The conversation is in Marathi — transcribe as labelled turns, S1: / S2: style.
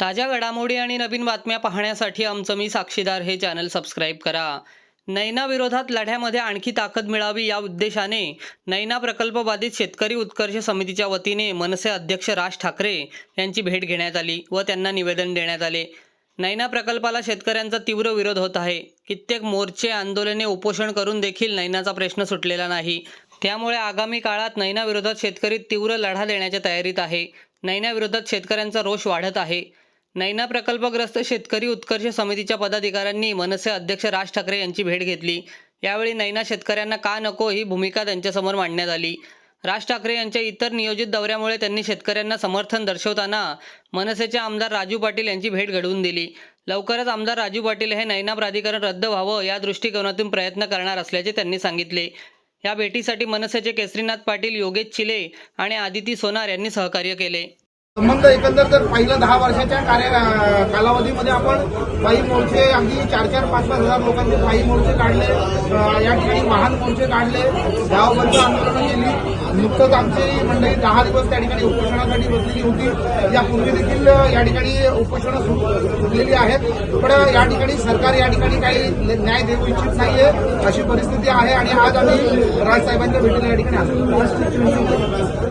S1: ताज्या घडामोडी आणि नवीन बातम्या पाहण्यासाठी आमचं मी साक्षीदार हे चॅनल सबस्क्राईब करा. नैना विरोधात लढ्यामध्ये आणखी ताकद मिळावी या उद्देशाने नैना प्रकल्पबाधित शेतकरी उत्कर्ष समितीच्या वतीने मनसे अध्यक्ष राज ठाकरे यांची भेट घेण्यात आली व त्यांना निवेदन देण्यात आले. नैना प्रकल्पाला शेतकऱ्यांचा तीव्र विरोध होत आहे. कित्येक मोर्चे आंदोलने उपोषण करून देखील नैनाचा प्रश्न सुटलेला नाही. त्यामुळे आगामी काळात नैना विरोधात शेतकरी तीव्र लढा देण्याच्या तयारीत आहे. नैना विरोधात शेतकऱ्यांचा रोष वाढत आहे. नैना प्रकल्पग्रस्त शेतकरी उत्कर्ष समितीच्या पदाधिकाऱ्यांनी मनसे अध्यक्ष राज ठाकरे यांची भेट घेतली. यावेळी नैना शेतकऱ्यांना का नको ही भूमिका त्यांच्यासमोर मांडण्यात आली. राज ठाकरे यांच्या इतर नियोजित दौऱ्यामुळे त्यांनी शेतकऱ्यांना समर्थन दर्शवताना मनसेचे आमदार राजू पाटील यांची भेट घडवून दिली. लवकरच आमदार राजू पाटील हे नैना प्राधिकरण रद्द व्हावं या दृष्टिकोनातून प्रयत्न करणार असल्याचे त्यांनी सांगितले. या भेटीसाठी मनसेचे केसरीनाथ पाटील योगेश चिले आणि आदिती सोनार यांनी सहकार्य केले.
S2: संबंध एकंदर जर पहिलं दहा वर्षाच्या कार्य कालावधीमध्ये आपण पायी मोर्चे अगदी चार चार पाच पाच हजार लोकांचे पायी मोर्चे काढले. या ठिकाणी वाहन मोर्चे काढले. गावबंद आंदोलनं केली. नुकतंच आमची मंडळी दहा दिवस त्या ठिकाणी उपोषणासाठी बसलेली होती. यापूर्वी देखील या ठिकाणी उपोषणं सुट- सुटलेली आहेत. पण या ठिकाणी सरकार या ठिकाणी काही न्याय देऊ इच्छित नाहीये अशी परिस्थिती आहे आणि आज आम्ही राजसाहेबांच्या भेटीला या ठिकाणी आलो.